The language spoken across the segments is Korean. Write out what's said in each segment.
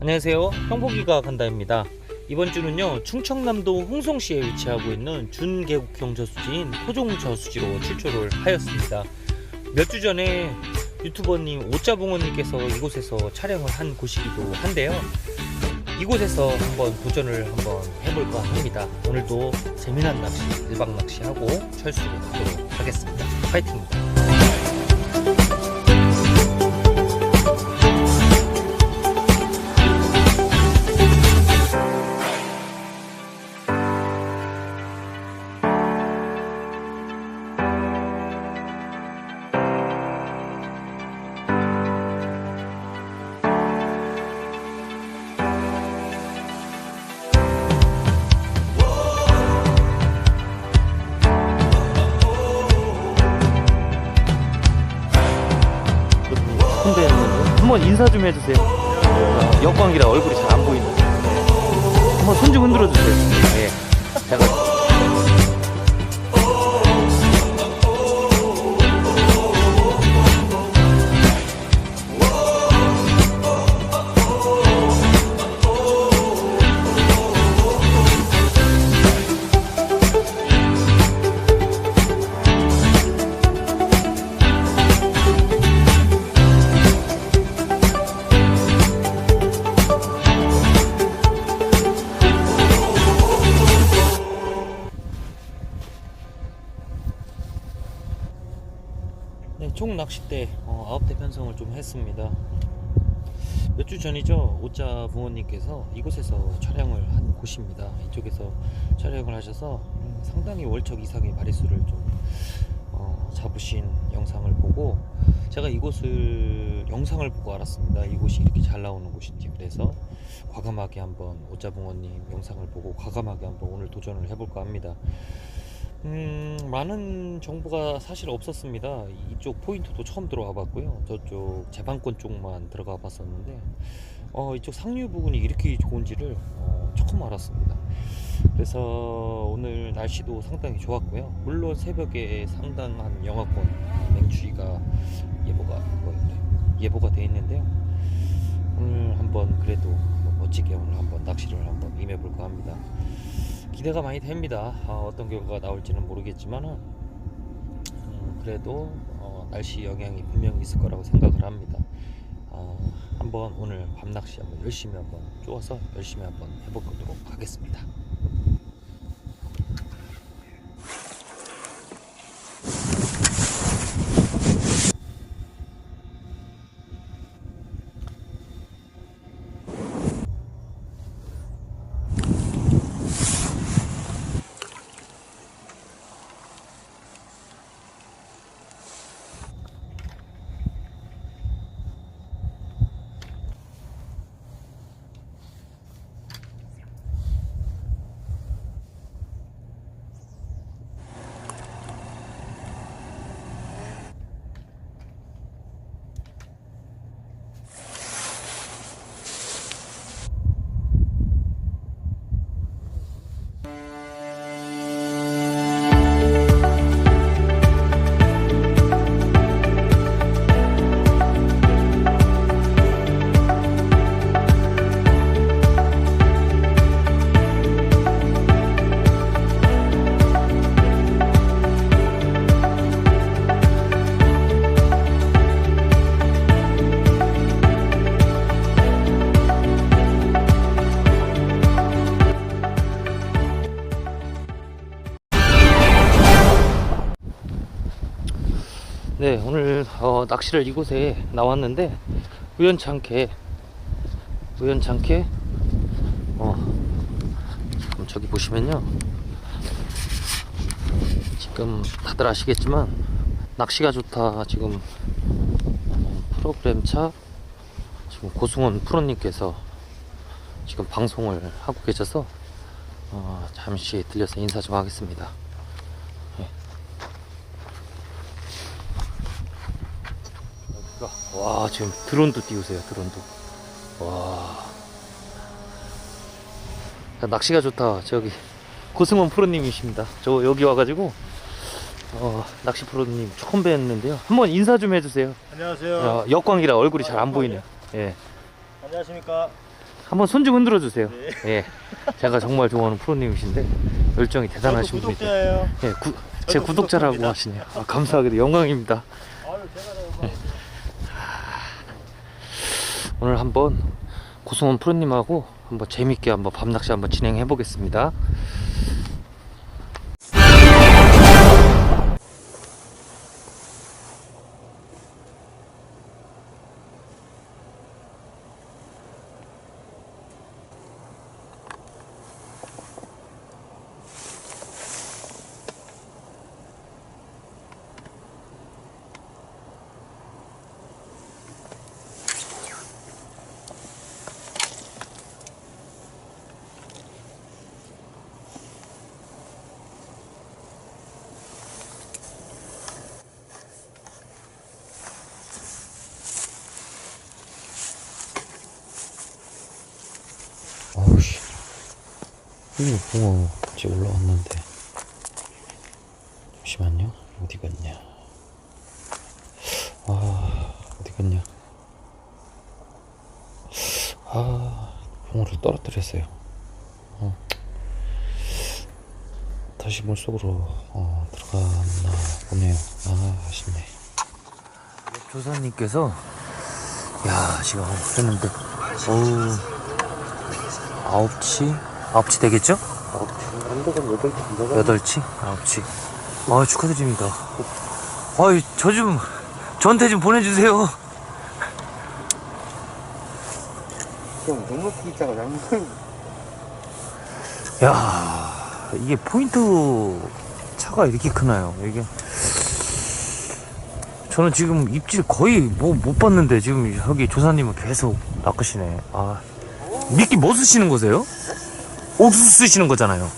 안녕하세요. 형복이가 간다입니다. 이번 주는요 충청남도 홍성시에 위치하고 있는 준계곡형 저수지인 토종 저수지로 출조를 하였습니다. 몇 주 전에 유튜버님 오짜붕어님께서 이곳에서 촬영을 한 곳이기도 한데요. 이곳에서 한번 도전을 한번 해볼까 합니다. 오늘도 재미난 낚시, 일박 낚시하고 철수를 하도록 하겠습니다. 파이팅입니다. 한번 인사 좀 해주세요. 어, 역광이라 얼굴이 잘 안 보이는데. 한번 손 좀 흔들어 주세요. 예. 제가 총 낚싯대 어, 아홉 대 편성을 좀 했습니다. 몇 주 전이죠 오짜 부모님께서 이곳에서 촬영을 한 곳입니다. 이쪽에서 촬영을 하셔서 음, 상당히 월척 이상의 마리수를 좀 어, 잡으신 영상을 보고 제가 이곳을 영상을 보고 알았습니다. 이곳이 이렇게 잘 나오는 곳인지 그래서 과감하게 한번 오짜 부모님 영상을 보고 과감하게 한번 오늘 도전을 해볼까 합니다. 음, 많은 정보가 사실 없었습니다. 이쪽 포인트도 처음 들어와 봤고요. 저쪽 제방권 쪽만 들어가 봤었는데, 어, 이쪽 상류 부근이 이렇게 좋은지를 어, 처음 알았습니다. 그래서 오늘 날씨도 상당히 좋았고요. 물론 새벽에 상당한 영하권 맹추위가 예보가 뭐, 예보가 돼 있는데요. 오늘 한번 그래도 한번 멋지게 오늘 한번 낚시를 한번 임해볼까 합니다. 기대가 많이 됩니다. 아, 어떤 결과가 나올지는 모르겠지만은 음, 그래도 어, 날씨 영향이 분명히 있을 거라고 생각을 합니다. 아, 한번 오늘 밤 낚시 한번 열심히 한번 쪼아서 열심히 한번 해보도록 하겠습니다. 네, 오늘 어, 낚시를 이곳에 나왔는데 우연찮게 우연찮게 어, 지금 저기 보시면요. 지금 다들 아시겠지만 낚시가 좋다 지금 어, 프로그램 차 지금 고승원 프로님께서 지금 방송을 하고 계셔서 어, 잠시 들려서 인사 좀 하겠습니다. 와 지금 드론도 띄우세요 드론도 와 야, 낚시가 좋다 저기 고승원 프로님이십니다 저 여기 와가지고 어, 낚시 프로님 처음 뵀는데요 한번 인사 좀 해주세요 안녕하세요. 야, 역광이라 얼굴이 잘 안 보이네요 예. 안녕하십니까. 한번 손 좀 흔들어 주세요. 예. 제가 정말 좋아하는 프로님이신데 열정이 대단하신 분이죠. 구독자예요. 예, 구, 제 구독자라고 하시네요. 아, 감사하게도 영광입니다. 예. 오늘 한번 고승원 프로님하고 한번 재밌게 한번 밤낚시 한번 진행해 보겠습니다. 이거 붕어 지금 올라왔는데. 잠시만요. 어디 갔냐. 아 어디 갔냐. 아 붕어를 떨어뜨렸어요. 어. 다시 물속으로 어, 들어갔나 보네요. 아 아쉽네. 조사님께서 야 지금 그랬는데. 어우 9시? 9치 되겠죠? 9치, 한덕은 8치 들어가. 8치? 9치. 아, 축하드립니다. 아이, 저 좀, 저한테 좀 보내주세요. 형, 너무 크기짜가 양손. 야 이게 포인트 차가 이렇게 크나요? 이게. 저는 지금 입질 거의 뭐 못 봤는데 지금 여기 조사님은 계속 낚으시네. 아, 미끼 뭐 쓰시는 거세요? 옥수수 쓰시는 거잖아요.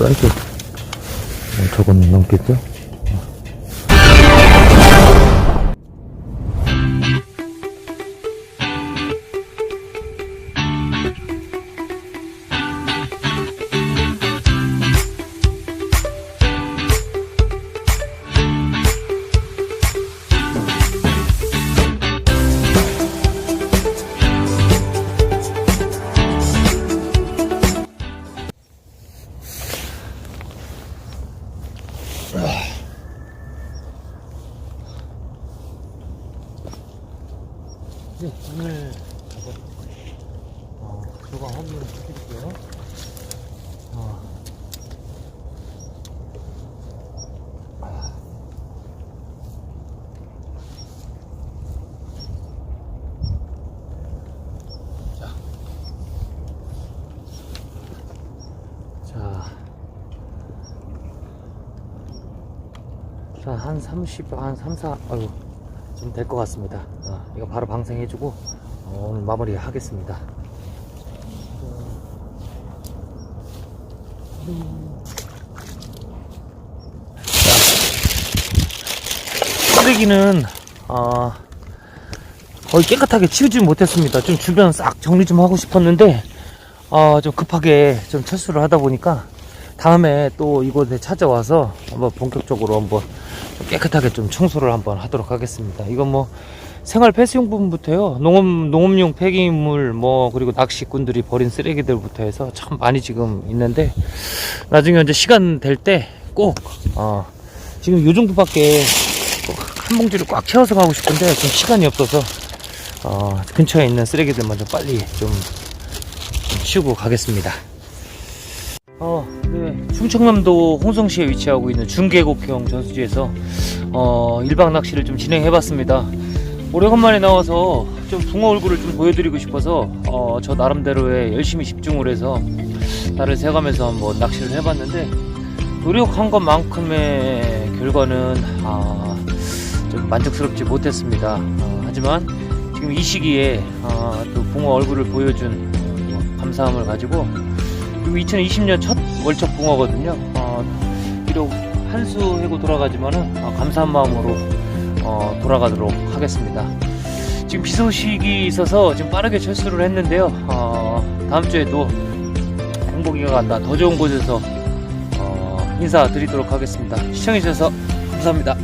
사이즈. 어, 저건 넘겠죠? 네, 오늘 가서 어, 조각 한번 시킬게요. 어. 자. 자. 자, 한 30, 한 3, 4, 아유. 좀 될 것 같습니다. 어, 이거 바로 방생해주고, 어, 오늘 마무리 하겠습니다. 쓰레기는, 어, 거의 깨끗하게 치우지 못했습니다. 좀 주변 싹 정리 좀 하고 싶었는데, 어, 좀 급하게 좀 철수를 하다 보니까, 다음에 또 이곳에 찾아와서 한번 본격적으로 한번 좀 깨끗하게 좀 청소를 한번 하도록 하겠습니다. 이건 뭐 생활 폐수용품부터요. 농업, 농업용 폐기물 뭐 그리고 낚시꾼들이 버린 쓰레기들부터 해서 참 많이 지금 있는데 나중에 이제 시간 될 때 꼭 어, 지금 요 정도밖에 꼭한 봉지를 꽉 채워서 가고 싶은데 좀 시간이 없어서 어, 근처에 있는 쓰레기들만 좀 빨리 좀, 좀 치우고 가겠습니다. 어, 네. 충청남도 홍성시에 위치하고 있는 중계곡형 전수지에서 어, 1박 낚시를 좀 진행해봤습니다. 오래간만에 나와서 좀 붕어 얼굴을 좀 보여드리고 싶어서 어, 저 나름대로의 열심히 집중을 해서 나를 새가면서 한번 낚시를 해봤는데 노력한 것만큼의 결과는 아, 좀 만족스럽지 못했습니다. 어, 하지만 지금 이 시기에 아, 또 붕어 얼굴을 보여준 어, 감사함을 가지고 그리고 2020년 첫 월척 붕어거든요. 어, 비록 한 수 해고 돌아가지만은 어, 감사한 마음으로 어, 돌아가도록 하겠습니다. 지금 비 소식이 있어서 지금 빠르게 철수를 했는데요. 어, 다음 주에도 행복이가 간다 더 좋은 곳에서 어, 인사드리도록 하겠습니다. 시청해주셔서 감사합니다.